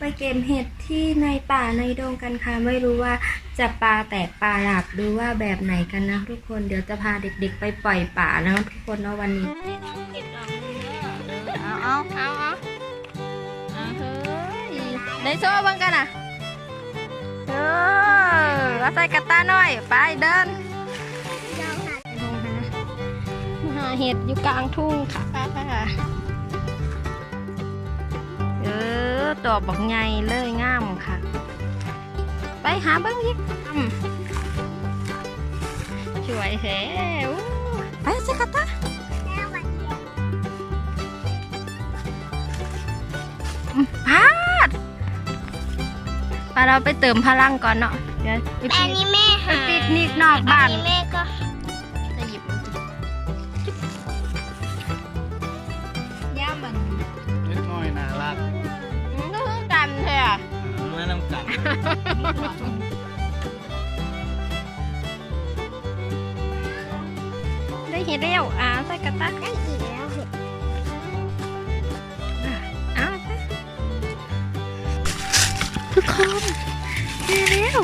ไปเก็บเห็ดที่ในป่าในดงกันค่ะ ไม่รู้ว่าจะปลาแตกปลาหลับหรือว่าแบบไหนกันนะทุกคนเดี๋ยวจะพาเด็กๆ ไปปล่อยป่านะทุกคนเนาะวันนี้เอาเอาเอาเอาเอาเฮ้ยได้โซ่บิ่งกันอะเออเอาใส่กระตาหน่อย ไปเดินหาเห็ดอยู่กลางทุ่งค่ะ เออตัวบักใหญ่เลยงามค่ะ ไปหาเบิ้งอีกอืมช่วยแท้อู้ไปใส่กระตาพาดไปเราไปเติมพลังก่อนเนาะเดี๋ยวไปอันปินี้กแม่ไปหาปิกนิกนอกบ้านอันนี้แม่ก็จ ได้เห็นแล้วอ่าใส่กระตักได้อีกแล้วเห็ดเอาไปทุกคนได้แล้ว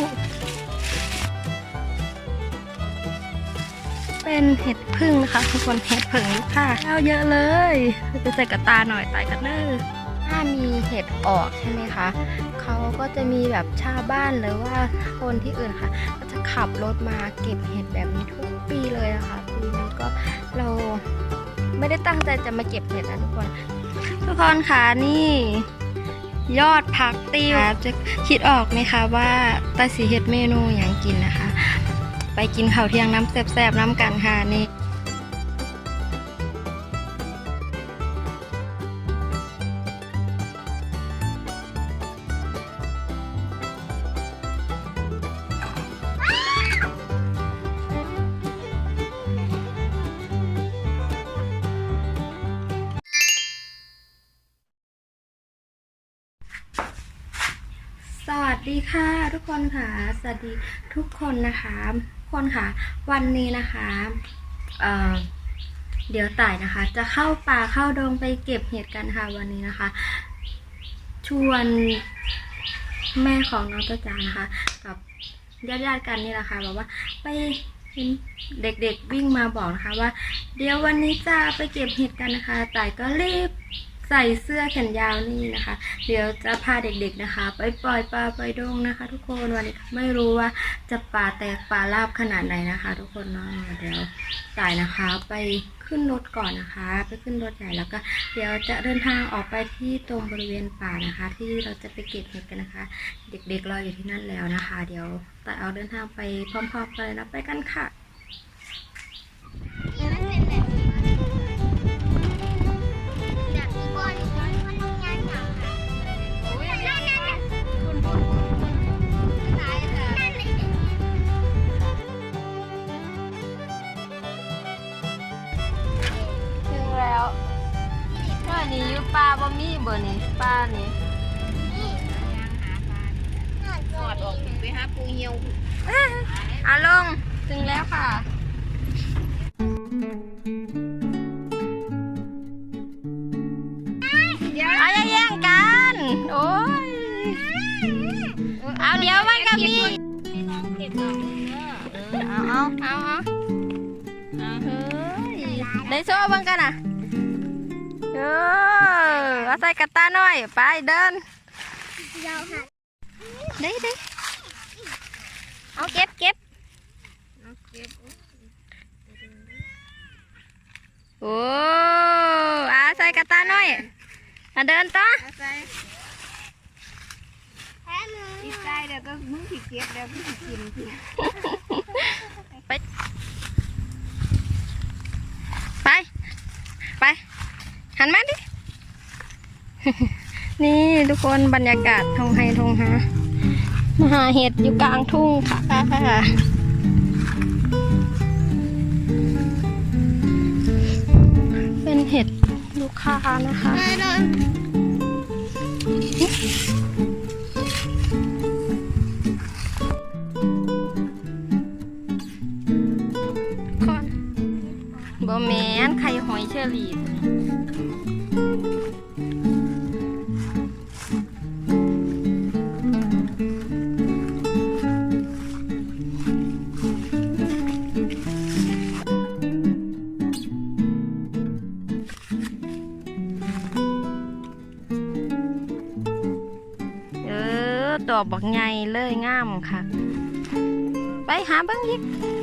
เป็นเห็ดพึ่งนะคะทุกคนเห็ดผึ่งค่ะข้าวเยอะเลยจะใส่กระตาหน่อยตายกันเนอถ้ามีเห็ดออกใช่ไหมคะเขา ก็จะมีแบบชาวบ้านหรือว่าคนที่อื่นค่ะ ก็จะขับรถมาเก็บเห็ดแบบนี้ทุกปีเลยนะคะปีนี้ก็เราไม่ได้ตั้งใจจะมาเก็บเห็ดนะทุกคน ทุกคนค่ะนี่ ยอดพักติวจะคิดออกไหมคะว่าตาสีเห็ดเมนูอย่างกินนะคะ ไปกินข้าวเที่ยงน้ำแซ่บๆน้ำกันค่ะนี่ ทุกคนค่ะสวัสดีทุกคนนะคะทุกคนค่ะ วันนี้นะคะเเดี๋ยวต่ายนะคะ จะเข้าป่าเข้าดงไปเก็บเห็ดกันค่ะวันนี้นะคะ ชวนแม่ของน้องตาจานะคะ กับญาติๆกันนี่แหละค่ะบอกว่าไปเห็นเด็กๆวิ่งมาบอกนะคะว่า เดี๋ยววันนี้จะไปเก็บเห็ดกันนะคะต่ายก็รีบ ใส่เสื้อแขนยาวนี่นะคะ เดี๋ยวจะพาเด็กๆนะคะ ไปปล่อยปลาไปดงนะคะ ทุกคนวันนี้ไม่รู้ว่าจะปลาแตกปลาลาบขนาดไหนนะคะ ทุกคนเนาะเดี๋ยวต่ายนะคะไปขึ้นรถก่อนนะคะ ไปขึ้นรถใหญ่แล้วก็ เดี๋ยวจะเดินทางออกไปที่ตรงบริเวณป่านะคะ ที่เราจะไปเก็บเห็ดกันนะคะ เด็กๆรออยู่ที่นั่นแล้วนะคะ เดี๋ยวแต่เอาเดินทางไปพร้อมๆกันเลยนะไปกันค่ะ ปลาบ่มีเบอร์นี้ปลานี่นี่สอดออกไปหาปูเหี่ยวอาลงถึงแล้วค่ะเดี๋ยวเอาอย่าแย่งกัน โอ้ยเอาเดี๋ยวมันก็มีให้น้องเก็บดอกนึงเนอะเอาเอาเอาเอาเอาเฮ้ยได้โซ่เบิ่งกันอะเออเอา ใส่กระตาหน่อย ไปเดินยาวค่ะได้ได้เอาเก็บเก็บโอ้อาใส่กระตาหน่อยอะเดินต่อแพ้มือดีใจเดี๋ยวก็มึงผิดเก็บเดี๋ยวมึงผิดกินไปไป ไป หันมาดิ นี่ทุกคนบรรยากาศทงไฮทงฮามหาเห็ดอยู่กลางทุ่งค่ะ เป็นเห็ดลูกค้านะคะเลยเลยนบะแมนไข่หอยเชอรี่ อกบักใหญ่เลยงามค่ะ ไปหาเบิ้งอีก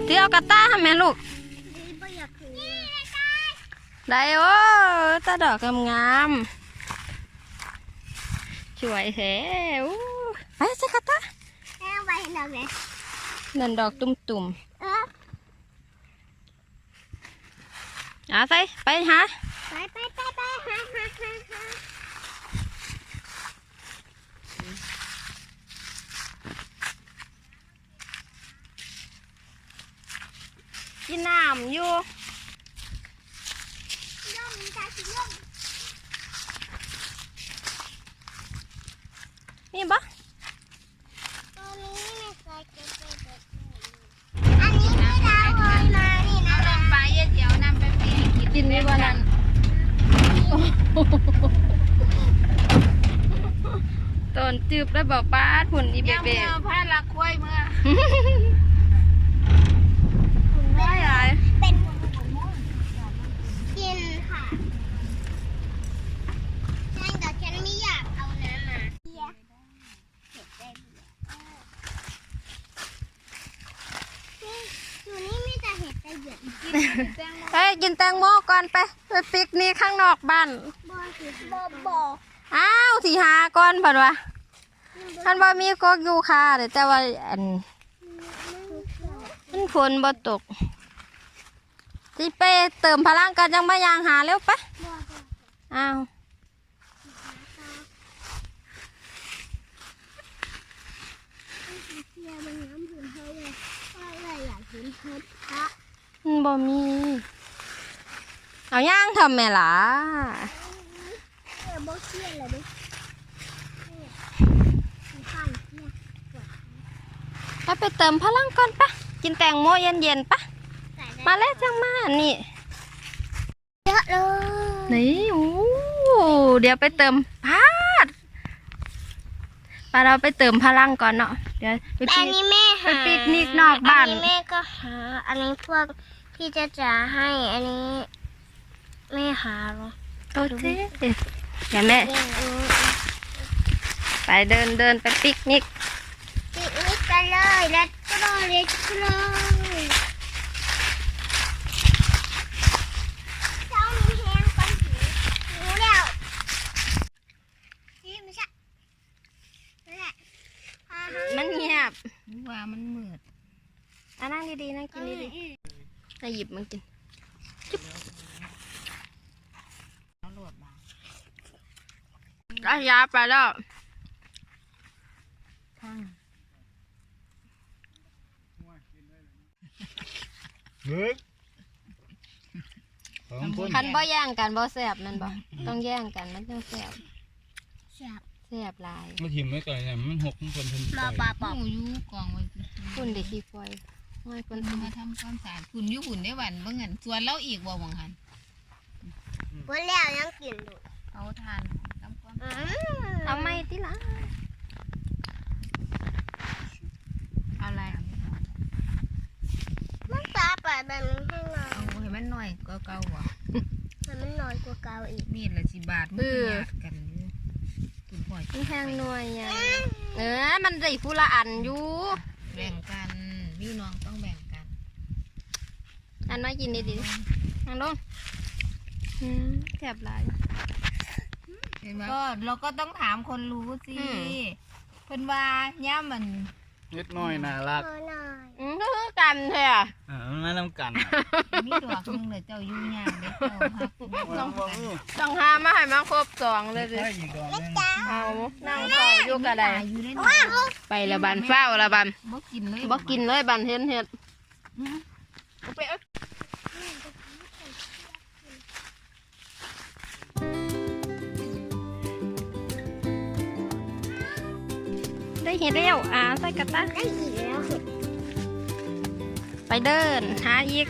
เดี๋ยวกระตาให้แม่ลูกดีบ่อยากถือได้โอ้ตาดอกงามๆสวยแท้อู้ไปสิกระตาแม่ไปเห็นเราไหมนั่นดอกตุ่มเออๆอะใส่ไปหาไปไปไปไปหาหาหา กินน้ำอยู่ย่อมจ้าสิย่อมนี่ปะตัวนี้ไม่เคยเก็บไปเด็ดเลยอันนี้คือดาวลอยมานี่นะลงไปเดี๋ยวนำไปปีกินกินนี่วันนั้นตอนจืบแล้วบอกป้าดหุ่นอีเบย่ำเบเมื่อผ้าละคุ้ยเมื่อ ได้หลาย เป็นกินค่ะงั้นเดี๋ยวฉันไม่อยากเอาน้ำมาเบียร์เก็บได้เบียร์เออนี่อยู่นี่มีแต่เห็ดแต่ เหยื่อเฮ้ยกินแตงโมก่อนไปไปปิกนิกข้างนอกบ้านบอสิบอบออ้าวที่หาก่อนเพิ่นว่าท่านบ่มีกกอยู่ค่ะเดี๋ยวแต่ว่าอันมันฝนบ่ตกสิไปเติมพลังกันยังไม่ยางหาเร็วปะอ้าวเบียร์มันน้ำถึงเธอเลยเพราะอะไรอยากเห็นเห็ดพระมัน บ่มี เอาย่างทำแม่ล่ะเออบ่เชี่ยเลยดิเนี่ยมีข้างเชี่ยไปไปเติมพลังก่อนปะกินแตงโมเย็นๆปะใส่ได้มาแล้วจังมานี่เยอะเลยนี่โอ้เดี๋ยวไปเติมพาดไปเราไปเติมพลังก่อนเนาะเดี๋ยวไปแต่ปีอันนี้แม่หาไปปิกนิกนอกบ้านอันนี้แม่ก็หาอันนี้พวก พี่จะจ๋าให้อันนี้แม่หาเหรอโอเคเดี๋ยวแม่เรื่องอันนี้ไปเดินเดินไปปิกนิกปิกนิกกันเลยแล้วก็เลยก็เลยเจ้ามีแฮงกันหิวหิวแล้วนี่ไม่ใช่นั่นแหละพาหามันเงียบว่ามันมืดอะนั่งดีๆนั่งกินดีๆ จะหยิบมันกินเอาโหลดมาได้ยาไปแล้วข้างเฮ้ยสองคนคันบ่แย่งกันบ่แสบนั่นบ่ต้องแย่งกันมันต้องแสบแซ่บแสบหลายมาถิ่มไว้ก่อนเนี่ยมันหกมันคนเพิ่นรอปลาปอบหมูอยู่กองไว้คุณเด็กขี้ควาย ง่ายคคุนณทำมาทำความสะอาดคุณอยู่หุ่นได้หวันเบิ่งหันส่วนเราอีกบ่หวังหันบนแล้วยังกินอยู่เอาทานทำความอืมเอาไม่ติละเอาอะไรมันปลาปลาแบบนี้ให้เราเอาให้มันหน่อยก็เก่าบ่แต่มันน้อยกว่าเก่าอีกมีดละสิบาทมันหยาดกันอยู่คุณพ่อยมันแห้งหน่วยอะเออมันได้ผู้ละอันอยู่แบ่งกันพี่น้องต้องแบ่งกัน อันน้อยกินดีๆนั่งลงอืมแสบหลายเห็นไหมก็เราก็ต้องถามคนรู้สิอืมเพิ่นว่าย่ามันนิดหน้อยน่ารักพอหน่อยอืมก็คือกันแท้อะอ่ามันมาน้ำกันมีดอกหนึงเลยเจ้าอยู่ยากเด้เจ้าฮักต้องบอกต้องหามาให้มาครบสองเลยสิใช่อีกดอกหนึงเอานั่งเฝ้าอยู่กระไดอยู่ได้ไปละบันเฝ้าละบันบ่กินเลยบ่กินเลยบันเห็นเห็ดเอา ไปเอาได้เห็ดแล้วอ่าใส่กระตาได้อีกแล้วไปเดิน หาอีก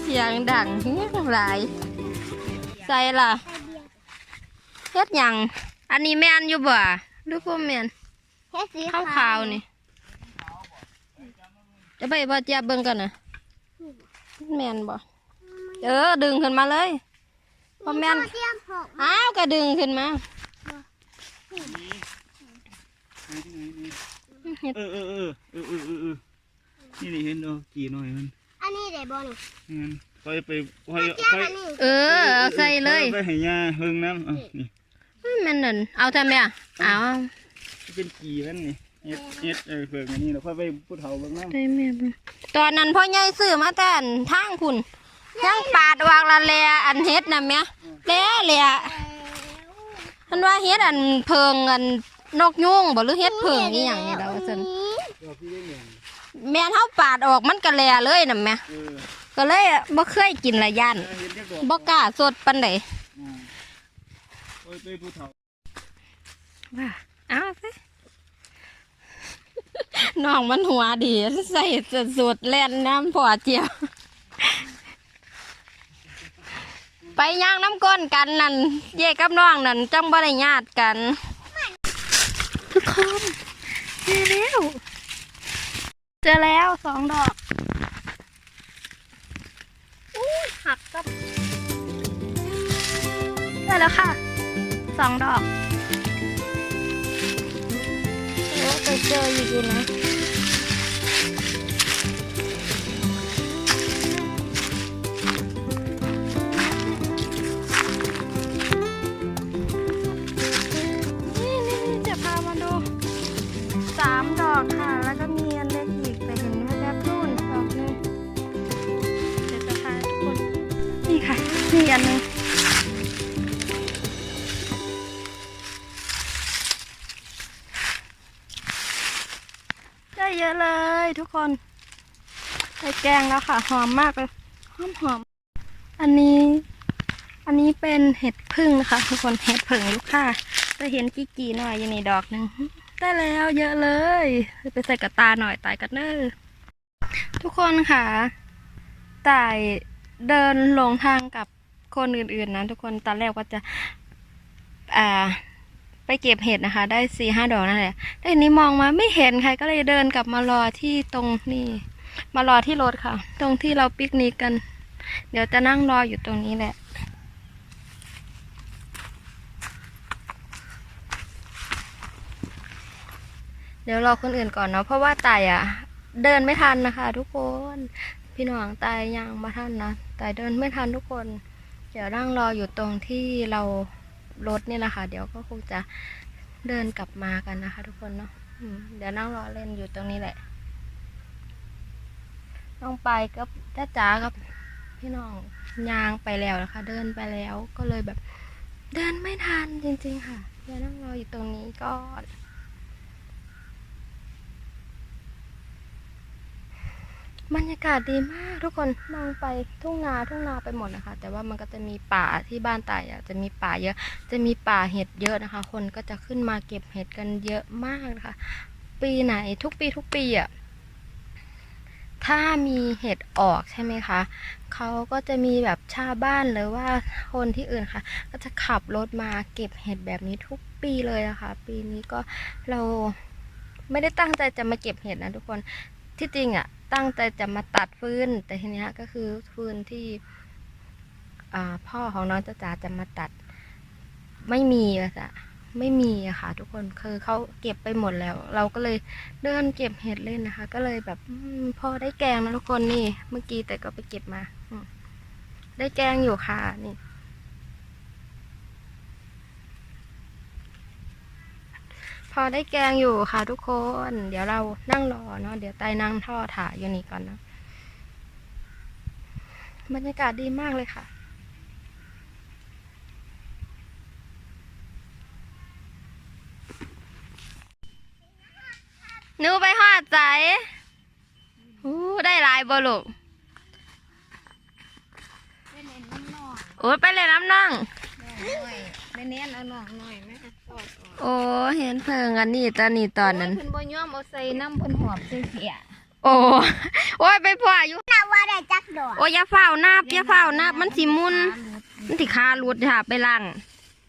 เสียงดังเฮี้ยงหลายใส่ล่ะเฮ็ดยัง อันนี้แม่นอยู่บ่ หรือบ่แม่นเฮ็ดสีขาวขาวๆนี่จะไปบ่เจียบเบิ่งกันนะแม่นบ่เออดึงขึ้นมาเลยพ่อแม่นเตรียมหกอ้าวกระดึงขึ้นมาเฮ็ดเออเออเออเออเออเออเออนี่นี่เห็นเนาะกี่หน่อยมันอันนี้เดี๋ยวบอลนี่งั้นค่อยไปค่อยเตรียมค่อยอันนี้เออเอาใส่เลยไปให้ยาเฮิงน้ำเอานี่ มันนั่นเอาทำไมอะเอาเป็นกี่มันนี่เอ็ดเอ็ดเออเฟิงอันนี้เราค่อยไปผู้เฒ่าเบิ่งน้ำได้แม่บ่ตอนนั้นพ่อใหญ่ซื้อมาแต่อันทางคุณยังปาดวางละแลอันเฮ็ดน่ะแม่แลแลมันว่าเฮ็ดอันเพิงอันนกยุงบ่หรือเฮ็ดเพิงอีหยังนี่ดอกว่าซั่นเดี๋ยวพี่ได้เหมือนแม่นเฮาปาดออกมันก็แลเลยน่ะแม่เออก็เลยบ่เคยกินละย่านเห็นจักดอกบ่กล้าสดปานใด อืมค่อยไปผู้เฒ่าว่าเอาสิน้องมันหัวดี ใส่สุดๆแล่นน้ำพอเจียว ไปย่างน้ำก้นกันนั่น เย่กับน้องนั่นจังบ่ได้ญาติกัน ทุกคนเจอแล้วเจอแล้วสองดอกอู้หักกับได้แล้วค่ะ สองดอกแล้วไปเจออยู่ดีนะ คนใส่แกงแล้วค่ะ หอมมากเลยหอมหอม อันนี้ อันนี้เป็นเห็ดพึ่งนะคะทุกคนเห็ดผึ่งลูกค้าจะเห็นกี่กี่หน่อยอยู่ในดอกหนึ่งได้แล้วเยอะเลย ไปใส่กระตาหน่อยตายกันเนอร์ทุกคนค่ะต่ายเดินหลงทางกับคนอื่นๆนะทุกคนตอนแรกว่าจะ อ่า ไปเก็บเห็ดนะคะ ได้สี่ห้าดอกนั่นแหละแต่ทีนี้มองมาไม่เห็นใครก็เลยเดินกลับมารอที่ตรงนี่มารอที่รถค่ะ ตรงที่เราปิกนิกกัน เดี๋ยวจะนั่งรออยู่ตรงนี้แหละเดี๋ยวรอคนอื่นก่อนเนาะเพราะว่าไตอะ เดินไม่ทันนะคะ ทุกคน พี่หน่วงตยังมาทันนะไตเดินไม่ทันทุกคน เดี๋ยวนั่งรออยู่ตรงที่เรา รถนี่แหละค่ะ เดี๋ยวก็คงจะเดินกลับมากันนะคะ ทุกคนเนาะเดี๋ยวนั่งรอเล่นอยู่ตรงนี้แหละ น้องไปกับจ้าจ๋ากับพี่น้องยางไปแล้วนะคะ เดินไปแล้วก็เลยแบบ เดินไม่ทันจริง ๆ ค่ะเดี๋ยวนั่งรออยู่ตรงนี้ก็อน บรรยากาศดีมากทุกคนมองไปทุ่งนาทุ่งนาไปหมดนะคะ แต่ว่ามันก็จะมีป่าที่บ้านตายอะจะมีป่าเยอะ จะมีป่าเห็ดเยอะนะคะ คนก็จะขึ้นมาเก็บเห็ดกันเยอะมากนะคะ ปีไหนทุกปีทุกปีอะถ้ามีเห็ดออกใช่ไหมคะเขาก็จะมีแบบชาวบ้านหรือว่าคนที่อื่นค่ะ ก็จะขับรถมาเก็บเห็ดแบบนี้ทุกปีเลยนะคะ ปีนี้ก็เราไม่ได้ตั้งใจจะมาเก็บเห็ดนะทุกคนที่จริงอะ ตั้งใจจะมาตัดฟืน แต่ทีนี้ก็คือฟืนที่พ่อของน้องจ้าจ๋าจะมาตัด ไม่มีอะจ้ะไม่มีอะค่ะ ทุกคนคือเขาเก็บไปหมดแล้ว เราก็เลยเดินเก็บเห็ดเล่นนะคะ ก็เลยแบบอมพอได้แกงนะทุกคนนี่ เมื่อกี้แต่ก็ไปเก็บมาได้แกงอยู่ค่ะนี่ พอได้แกงอยู่ค่ะทุกคน เดี๋ยวเรานั่งรอเนาะเดี๋ยวไตนั่งท่อถ่ายอยู่นี่ก่อนนะบรรยากาศดีมากเลยค่ะหนูไปหอดใจอู้ได้หลายบ่ลูกโอ้ยไปเลยน้ำนั่งในเนี้ยเอาหน่องหน่อยไหมคะสอดออก โอ้เห็นเพิงอันนี้ตอนนี้ตอนนั้น เพิ่นบ่ยอมเอาใส่น้ำเพิ่นหอบใส่เสียโอ้โอ้ยไปพ่ออยู่นาว่าได้จักดอกโอ้ยอย่าเฝ้านับอย่าเฝ้านับมันสิมุนมันสิคารุดค่ะไปลัง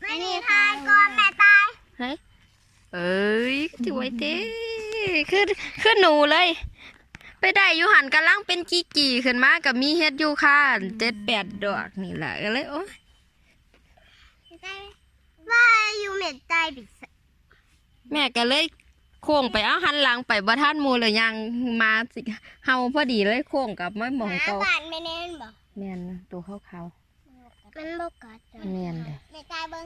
ไม่มีทายก่อนแม่ตายเฮ้ยเอ้ยถือไว้เต้คือคือหนูเลย ไปได้อยู่หันกำลังเป็นกี่กี่ขึ้นมากับมีเฮ็ดอยู่ค่ะเจ็ดแปดดอกนี่แหละก็เลยโอ้ยไปใจว่าอยู่เม็ดใจปิด แม่ก็เลยโค้งไปเอาหันหลังไปบ่ท่านหมูเลยยังมาสิเฮาพอดีเลยโค้งกลับไม่มองหาเก่าบานไม่แน่นบอกแม่นนะตัวขาวมันบกัดๆแม่นเลยเม็ดใจเบิ้ง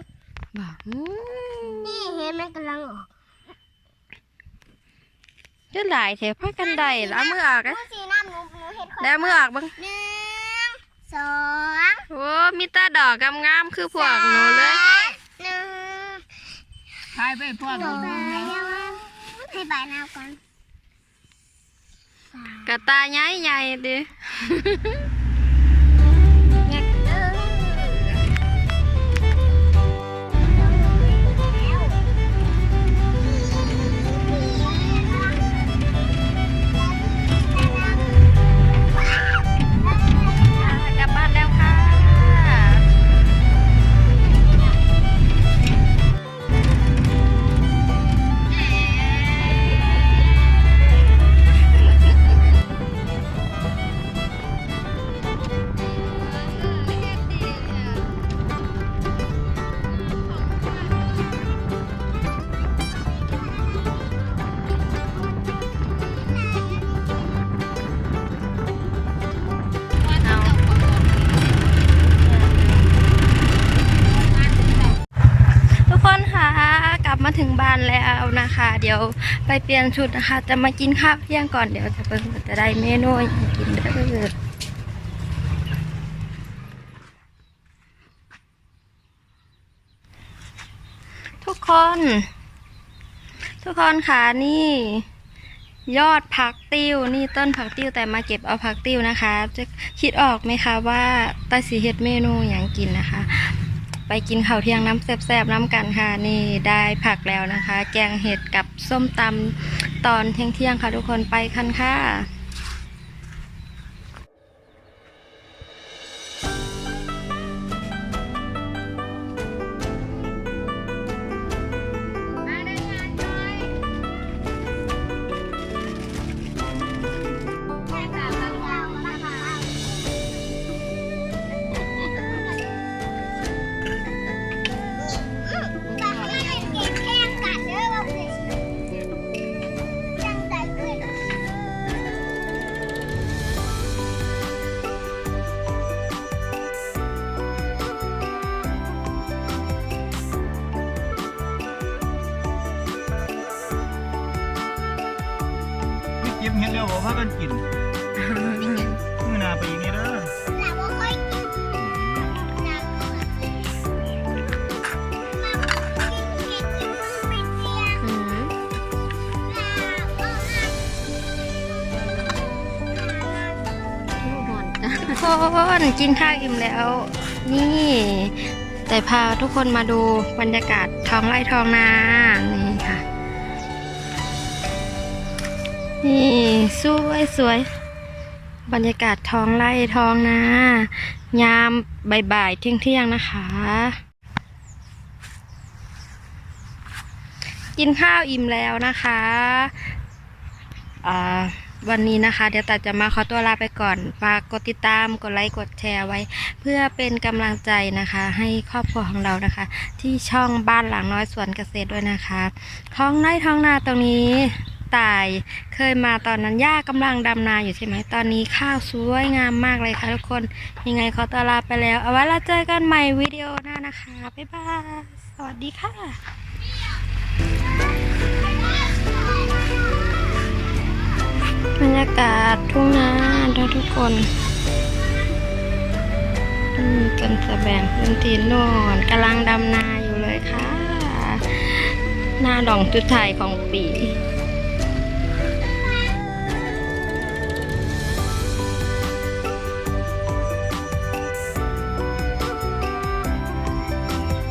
บ่าอืมนี่เห็นมันกำลังออกจะหลายแถวพากันได้แล้วเอามือออกดูอะสีน้ำหนูหนูเห็นคนแล้วเอามือออกบ้างหนึ่งสองโอ้มีแตาดอกงามๆคือพวกหนูเลยหนึ่ง ทายไปพ่อสองให้ใบหน้าก่อนกระตาใหญ่ใหญ่ดิ ถึงบ้านแล้วนะคะ เดี๋ยวไปเปลี่ยนชุดนะคะ จะมากินข้าวเที่ยงก่อนเดี๋ยวจะเพิ่งจะได้เมนูกินเด้อทุกคน ทุกคนค่ะนี่ ยอดผักติ้ว นี่ต้นผักติ้วแต่มาเก็บเอาผักติ้วนะคะ จะคิดออกไหมคะว่าตาสีเฮ็ดเมนูอย่างกินนะคะ ไปกินข้าวเที่ยงน้ำแซ่บๆน้ำกันค่ะนี่ได้ผักแล้วนะคะ แกงเห็ดกับส้มตำตอนเที่ยงๆค่ะทุกคนไปคันค่ะ กินข้าวอิ่มแล้ว นี่ แต่พาทุกคนมาดูบรรยากาศท้องไร่ท้องนานี่ค่ะ นี่สวยสวยบรรยากาศท้องไร่ท้องนายามบ่ายๆเที่ยงเที่ยงๆนะคะ กินข้าวอิ่มแล้วนะคะอ่า วันนี้นะคะ เดี๋ยวตาจะมาขอตัวลาไปก่อน ฝากกดติดตาม กดไลค์ กดแชร์ไว้ เพื่อเป็นกำลังใจนะคะ ให้ครอบครัวของเรานะคะ ที่ช่องบ้านหลังน้อยสวนเกษตรด้วยนะคะ ท้องไร่ท้องนาตรงนี้ตายเคยมาตอนนั้นย่ากำลังดำนาอยู่ใช่ไหมตอนนี้ข้าวสวยงามมากเลยค่ะทุกคน ยังไงขอตัวลาไปแล้ว เอาไว้เราเจอกันใหม่วิดีโอหน้านะคะ บ๊ายบาย สวัสดีค่ะ บรรยากาศทุ่งนาทุกทุกคนกันสะแบงพื้นที่นอนกำลังดำนาอยู่เลยค่ะ หน้าดองจุดไทายของปี